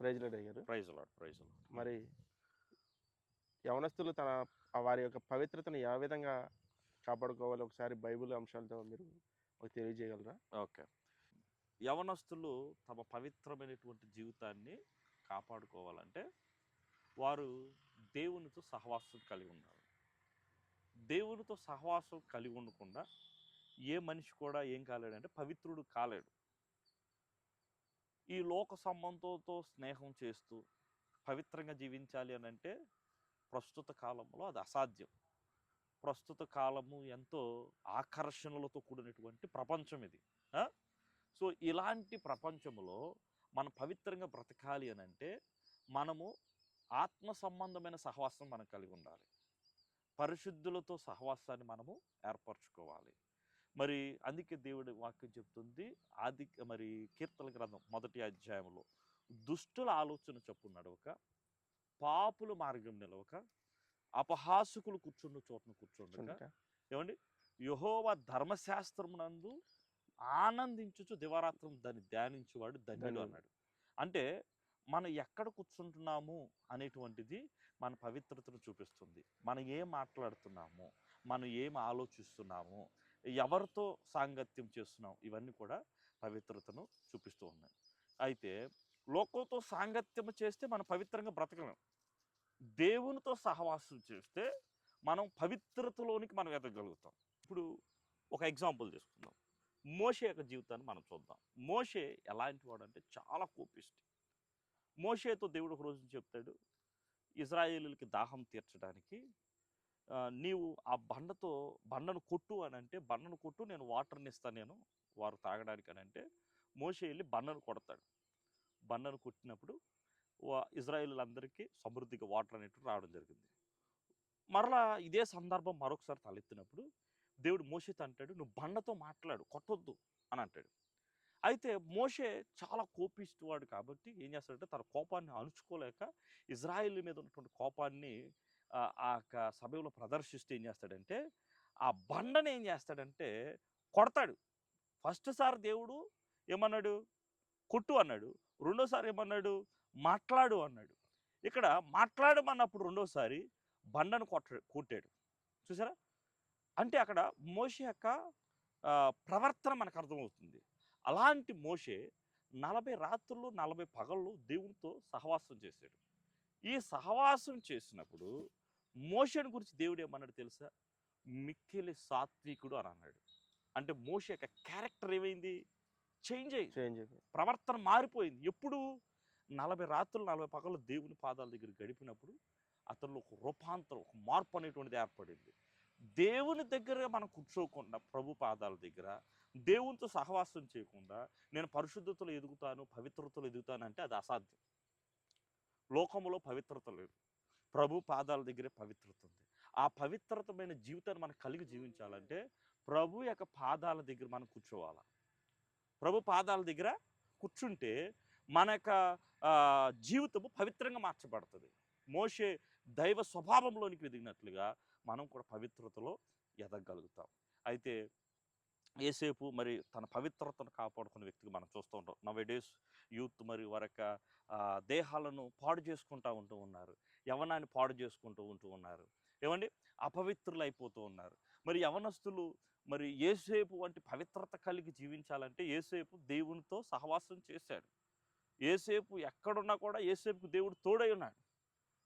ప్రైజ్లో అయ్యారు praise lord praise lord మరి యవనస్తులు తన వారి యొక్క పవిత్రతను ఏ విధంగా కాపాడుకోవాలి ఒకసారి బైబిల్ అంశాలతో మీరు తెలియజేయగలరా? ఓకే. యవనస్తులు తమ పవిత్రమైనటువంటి జీవితాన్ని కాపాడుకోవాలంటే వారు దేవునితో సహవాసం కలిగి ఉండాలి. దేవునితో సహవాసం కలిగి ఉండకుండా ఏ మనిషి కూడా ఏం కాలేడంటే పవిత్రుడు కాలేడు. ఈ లోక సంబంధంతో స్నేహం చేస్తూ పవిత్రంగా జీవించాలి అని అంటే ప్రస్తుత కాలంలో అది అసాధ్యం. ప్రస్తుత కాలము ఎంతో ఆకర్షణలతో కూడినటువంటి ప్రపంచం ఇది. సో ఇలాంటి ప్రపంచంలో మనం పవిత్రంగా బ్రతకాలి అని అంటే మనము ఆత్మ సంబంధమైన సహవాసం మనం కలిగి ఉండాలి. పరిశుద్ధులతో సహవాసాన్ని మనము ఏర్పరచుకోవాలి. మరి అందుకే దేవుడి వాక్యం చెప్తుంది. ఆది మరి కీర్తన గ్రంథం మొదటి అధ్యాయంలో. దుష్టుల ఆలోచన చొప్పున నడవక పాపుల మార్గం నిలవక అపహాసకులు కూర్చున్న చోటను కూర్చుండక చూడక. ఏమండి? యహోవ ధర్మశాస్త్రమునందు ఆనందించుచు దివారాత్రం దాన్ని ధ్యానించేవాడు ధన్యుడు. అన్నాడు. అంటే మనం ఎక్కడ కూర్చుంటున్నాము అనేటువంటిది మన పవిత్రతను చూపిస్తుంది. మనం ఏం మాట్లాడుతున్నాము? మనం ఏం ఆలోచిస్తున్నాము? ఎవరితో సాంగత్యం చేస్తున్నాం ఇవన్నీ కూడా పవిత్రతను చూపిస్తూ ఉన్నాయి. అయితే లోకంతో సాంగత్యం చేస్తే మనం పవిత్రంగా బ్రతకలేం. దేవునితో సహవాసం చేస్తే మనం పవిత్రతలోనికి మనం ఎదగలుగుతాం. ఇప్పుడు ఒక ఎగ్జాంపుల్ తీసుకుందాం. మోషే యొక్క జీవితాన్ని మనం చూద్దాం. మోషే ఎలాంటి వాడు అంటే చాలా కోపిష్టి. మోషేతో దేవుడు ఒక రోజు చెప్తాడు? ఇజ్రాయేలీలకి దాహం తీర్చడానికి నీవు ఆ బండతో బండను కొట్టు అని అంటే బండను కొట్టు నేను వాటర్ని ఇస్తాను నేను వారు తాగడానికి అని అంటే మోసే వెళ్ళి బండను కొడతాడు. బండను కొట్టినప్పుడు వా- సమృద్ధిగా వాటర్ అనేటువంటి రావడం జరిగింది. మరలా ఇదే సందర్భం మరొకసారి తలెత్తినప్పుడు దేవుడు మోషేతో అంటాడు నువ్వు బండతో మాట్లాడు కొట్టొద్దు అని అంటాడు. అయితే మోషే చాలా కోపిస్తువాడు కాబట్టి ఏం చేస్తాడంటే తన కోపాన్ని అణుచుకోలేక ఇజ్రాయిల్ మీద ఉన్నటువంటి కోపాన్ని ఆ యొక్క సమయంలో ప్రదర్శిస్తూ ఏం చేస్తాడంటే ఆ బండని ఏం చేస్తాడంటే కొడతాడు. ఫస్ట్ సార్ దేవుడు ఏమన్నాడు? కొట్టు అన్నాడు. రెండోసారి ఏమన్నాడు? మాట్లాడు అన్నాడు. ఇక్కడ మాట్లాడమన్నప్పుడు రెండోసారి బండను కొట్ట కొట్టాడు. చూసారా? అంటే అక్కడ మోషే యొక్క ప్రవర్తన మనకు అర్థమవుతుంది. అలాంటి మోషే నలభై రాత్రులు నలభై పగళ్ళు దేవునితో సహవాసం చేశాడు. ఈ సహవాసం చేసినప్పుడు మోషని గురించి దేవుడు ఏమన్నాడు తెలుసా? మిక్కిలి సాత్వికుడు అని అన్నాడు. అంటే మోషే యొక్క క్యారెక్టర్ ఏమైంది? చేంజ్ అయింది. చేంజ్ ప్రవర్తన మారిపోయింది. ఎప్పుడు? నలభై రాత్రులు నలభై పగలు దేవుని పాదాల దగ్గర గడిపినప్పుడు అతనిలో ఒక రూపాంతరం ఒక మార్పు అనేటువంటిది ఏర్పడింది. దేవుని దగ్గర మనం కూర్చోకుండా ప్రభు పాదాల దగ్గర దేవునితో సహవాసం చేయకుండా నేను పరిశుద్ధతలో ఎదుగుతాను పవిత్రతలో ఎదుగుతాను అంటే అది అసాధ్యం. లోకములో పవిత్రత లేదు. ప్రభు పాదాల దగ్గరే పవిత్రత ఉంది. ఆ పవిత్రతమైన జీవితాన్ని మనం కలిగి జీవించాలంటే ప్రభు యొక్క పాదాల దగ్గర మనం కూర్చోవాలి. ప్రభు పాదాల దగ్గర కూర్చుంటే మన యొక్క జీవితము పవిత్రంగా మార్చబడుతుంది. మోషే దైవ స్వభావంలోనికి ఎదిగినట్లుగా మనం కూడా పవిత్రతలో ఎదగలుగుతాం అయితే ఏసేపు మరి తన పవిత్రతను కాపాడుకున్న వ్యక్తిగా మనం చూస్తూ ఉంటాం. నవ్ డేస్ యూత్ మరి వారి యొక్క దేహాలను పాడు చేసుకుంటూ ఉంటూ ఉన్నారు. యవనాన్ని పాడు చేసుకుంటూ ఉంటూ ఉన్నారు. ఏమండి? అపవిత్రులు అయిపోతూ ఉన్నారు. మరి యవనస్తులు మరి ఏసేపు వంటి పవిత్రత కలిగి జీవించాలంటే ఏసేపు దేవునితో సహవాసం చేశాడు. ఏసేపు ఎక్కడున్నా కూడా ఏసేపుకు దేవుడు తోడై ఉన్నాడు.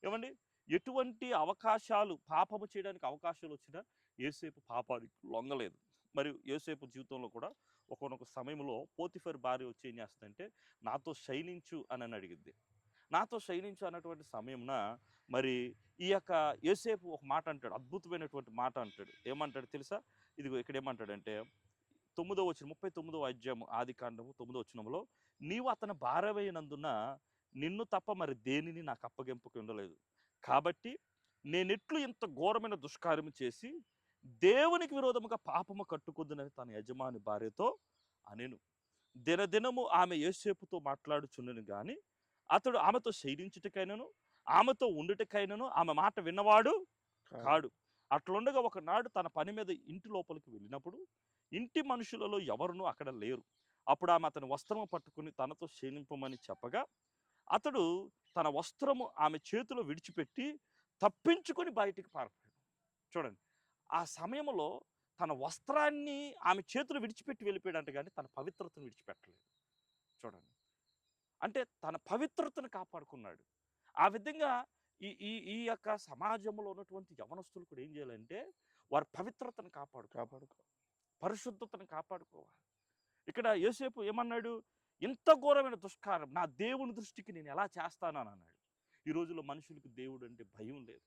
ఏమండి? ఎటువంటి అవకాశాలు పాపము చేయడానికి అవకాశాలు వచ్చినా ఏసేపు పాపానికి లొంగలేదు. మరియు ఏసేపు జీవితంలో కూడా ఒకనొక సమయంలో పోతిఫర్ భార్య వచ్చి ఏం చేస్తుందంటే నాతో శయనించు అని అని అడిగింది నాతో శైలించు అన్నటువంటి సమయంన మరి ఈ యొక్క ఏసేపు ఒక మాట అంటాడు అద్భుతమైనటువంటి మాట అంటాడు. ఏమంటాడు తెలుసా? ఇదిగో ఇక్కడ ఏమంటాడంటే తొమ్మిదో వచ్చిన ముప్పై తొమ్మిదో అధ్యాయము ఆది కాండము తొమ్మిదో వచ్చినంలో నీవు అతని భారమైనందున నిన్ను తప్ప మరి దేనిని నాకు అప్పగింపుకు ఉండలేదు కాబట్టి నేనెట్లు ఇంత ఘోరమైన దుష్కార్యము చేసి దేవునికి విరోధముగా పాపము కట్టుకుందునని తన యజమాని భార్యతో అనెను. దినదినము ఆమె యేసేపుతో మాట్లాడుచున్నను కానీ అతడు ఆమెతో శైలించుటకైనను ఆమెతో ఉండుటకైనను ఆమె మాట విన్నవాడు కాడు. అట్లుండగా ఒకనాడు తన పని మీద ఇంటి లోపలికి వెళ్ళినప్పుడు ఇంటి మనుషులలో ఎవరునూ అక్కడ లేరు. అప్పుడు ఆమె అతని వస్త్రము పట్టుకుని తనతో క్షీణింపమని చెప్పగా అతడు తన వస్త్రము ఆమె చేతిలో విడిచిపెట్టి తప్పించుకొని బయటికి పారిపోయాడు. చూడండి ఆ సమయంలో తన వస్త్రాన్ని ఆమె చేతులు విడిచిపెట్టి వెళ్ళిపోయాడంట కానీ తన పవిత్రతను విడిచిపెట్టలేదు. చూడండి. అంటే తన పవిత్రతను కాపాడుకున్నాడు. ఆ విధంగా ఈ ఈ ఈ యొక్క సమాజంలో ఉన్నటువంటి యవనస్తులు కూడా ఏం చేయాలంటే వారి పవిత్రతను కాపాడుకో కాపాడుకో పరిశుద్ధతను కాపాడుకోవాలి. ఇక్కడ యోసేపు ఏమన్నాడు? ఇంత ఘోరమైన దుష్కారం నా దేవుని దృష్టికి నేను ఎలా చేస్తాను అని అన్నాడు. ఈ రోజుల్లో మనుషులకు దేవుడు అంటే భయం లేదు.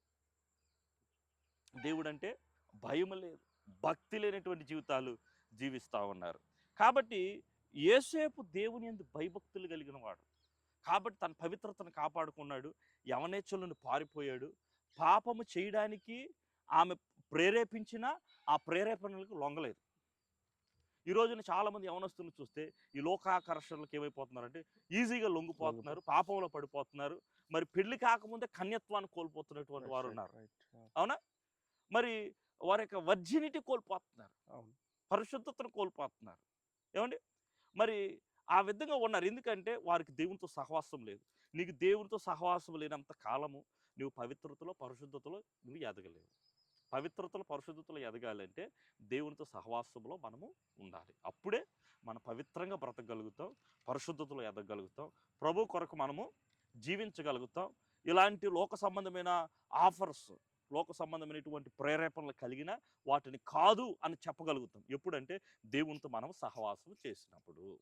దేవుడు అంటే భయం లేదు భక్తి లేనటువంటి జీవితాలు జీవిస్తూ ఉన్నారు. కాబట్టి యేసేపు దేవుని ఎందు భయభక్తులు కలిగిన వాడు. కాబట్టి తన పవిత్రతను కాపాడుకున్నాడు యవనేచ్ఛలను పారిపోయాడు. పాపము చేయడానికి ఆమె ప్రేరేపించిన ఆ ప్రేరేపణలకు లొంగలేదు. ఈ రోజున చాలా మంది యవనస్తులను చూస్తే ఈ లోకాకర్షణలకు ఏమైపోతున్నారంటే ఈజీగా లొంగిపోతున్నారు పాపంలో పడిపోతున్నారు. మరి పెళ్ళి కాకముందే కన్యత్వాన్ని కోల్పోతున్నటువంటి వారు ఉన్నారు. రైట్ మరి వారి యొక్క వర్జినిటీ కోల్పోతున్నారు. పరిశుద్ధతను కోల్పోతున్నారు. ఏమండి? మరి ఆ విధంగా ఉన్నారు. ఎందుకంటే వారికి దేవునితో సహవాసం లేదు. నీకు దేవునితో సహవాసం లేనంత కాలము నువ్వు పవిత్రతలో పరిశుద్ధతలో నువ్వు ఎదగలేవు. పవిత్రతలో పరిశుద్ధతలో ఎదగాలంటే దేవునితో సహవాసంలో మనము ఉండాలి. అప్పుడే మనం పవిత్రంగా బ్రతకగలుగుతాం పరిశుద్ధతలో ఎదగలుగుతాం ప్రభు కొరకు మనము జీవించగలుగుతాం. ఇలాంటి లోక సంబంధమైన ఆఫర్స్ లోక సంబంధమైనటువంటి ప్రేరేపణలు కలిగిన వాటిని కాదు అని చెప్పగలుగుతాం. ఎప్పుడంటే దేవునితో మనం సహవాసం చేసినప్పుడు.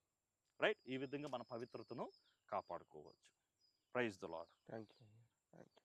రైట్? ఈ విధంగా మన పవిత్రతను కాపాడుకోవచ్చు. Praise the Lord thank you thank you